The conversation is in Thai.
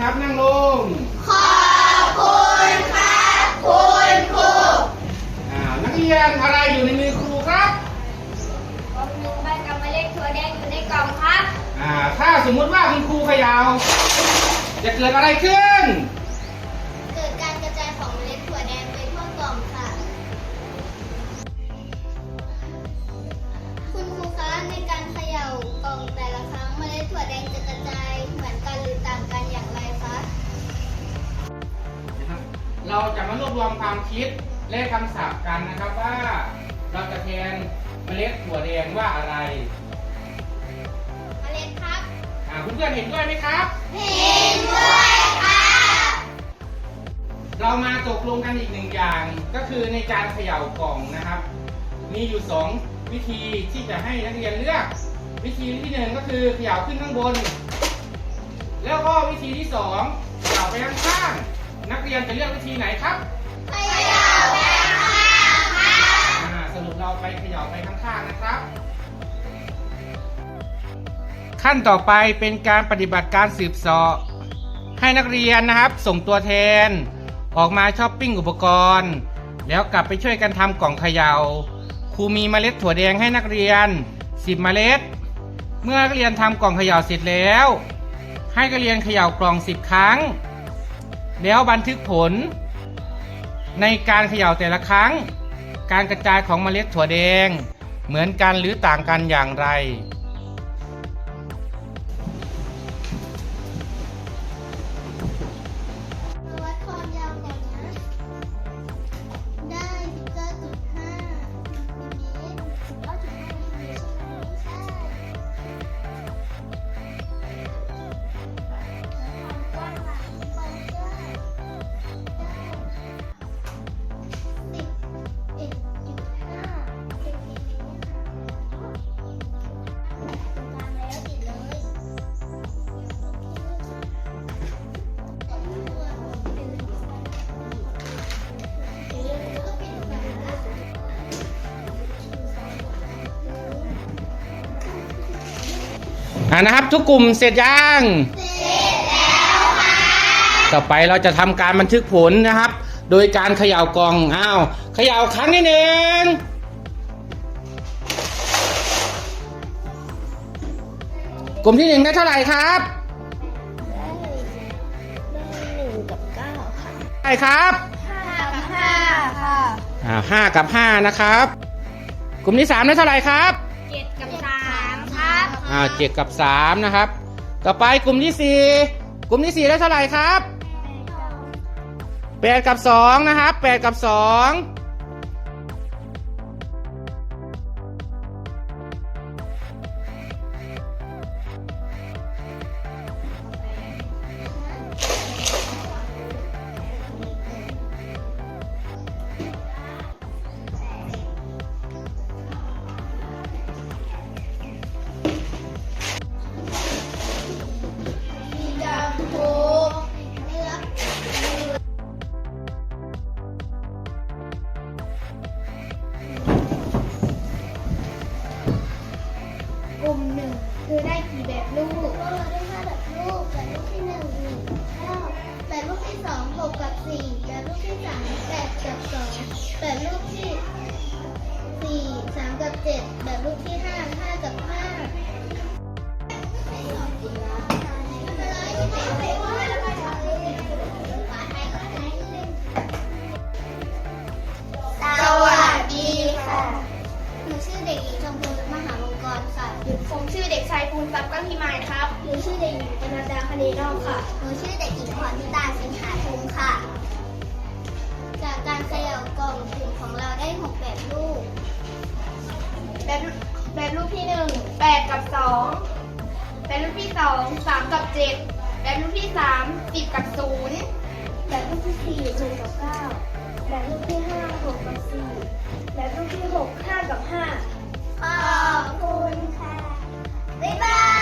ครับนั่งลง ขอบคุณครับคุณครูอ่านักเรียนอะไรอยู่ในมือครูครับผมหนูใบกำมะเล็กตัวแดงอยู่ในกล่องครับ อ่าถ้าสมมุติว่าคุณครูเขยาวจะเกิดอะไรขึ้น เราจะมารวบรวมความคิดและคำศัพท์กันนะครับว่าเราจะแทนเมล็ดถั่วแดงว่าอะไรเมล็ดครับอ่าเพื่อนๆเห็นด้วยไหมครับเห็นด้วยค่ะเรามาตกลงกันอีกหนึ่งอย่างก็คือในการเขย่ากล่องนะครับ มีอยู่สองวิธีที่จะให้นักเรียนเลือก วิธีที่หนึ่งก็คือเขย่าขึ้นข้างบน แล้วก็วิธีที่สองเขย่าไปข้างๆ นักเรียนจะเลือกวิธีไหนครับเขย่าไปข้างค่ะอ่าสรุปเราไปเขย่าไปข้างๆนะครับ ขั้นต่อไปเป็นการปฏิบัติการสืบเสาะให้นักเรียนนะครับ ส่งตัวแทน ออกมาช้อปปิ้งอุปกรณ์ แล้วกลับไปช่วยกันทำกล่องเขยา่าครูมีเมล็ดถั่วแดงให้นักเรียน 10 เมล็ด เมื่อนักเรียนทำกล่องเขย่าเสร็จแล้ว ให้นักเรียนเขย่ากล่อง 10 ครั้ง แล้วบันทึกผล ในการเขย่าแต่ละครั้ง การกระจายของเมล็ดถั่วแดง เหมือนกันหรือต่างกันอย่างไร อ่านะครับ ทุกกลุ่มเสร็จยังต่อไปเราจะทำการบันทึกผลนะครับ โดยการเขย่ากล่องอ้าวเขย่าครั้งที่หนึ่งกลุ่มที่หนึ่งได้เท่าไหร่ครับได้หนึ่งกับเก้าค่ะได้ครับห้ากับห้าค่ะอ่าห้ากับห้านะครับ กลุ่มที่สามได้เท่าไหร่ครับเจ็ดกับสามครับ อ่าเจ็ดกับสามนะครับ ต่อไปกลุ่มที่สี่กลุ่มที่สี่ได้เท่าไหร่ครับแปดกับสองนะครับแปดกับสอง กลุ่มหนึ่งคือได้กี่แบบลูกก็เราได้ห้าแบบลูกแบบลูกที่หนึ่งหนึ่งเก้าแบบลูกที่สองหกกับสี่แบบลูกที่สามแปดกับสองแบบลูกที่สี่สามกับเจ็ดแบบลูกที่ห้า อเด็กชายภูมิทรัพย์กั้งพิมายครับ หนูชื่อเด็กหญิงปนัดดาคดีนอกค่ะ หนูชื่อเด็กหญิงพรทิตาสิงหาทุงค่ะ จากการเขย่ากล่องกลุ่มของเราได้หกแบบลูก แบบแบบรูปที่หนึ่งแปดกับสองแบบรูปที่สองสามกับเจ็ดแบบรูปที่สามสิบกับศูนย์แบบลูกที่สี่หนึ่งกับเก้าแบบลูกที่ห้าหกกับสี่แบบลูกที่หกห้ากับห้าขอบคุณค่ะ บ๊ายบาย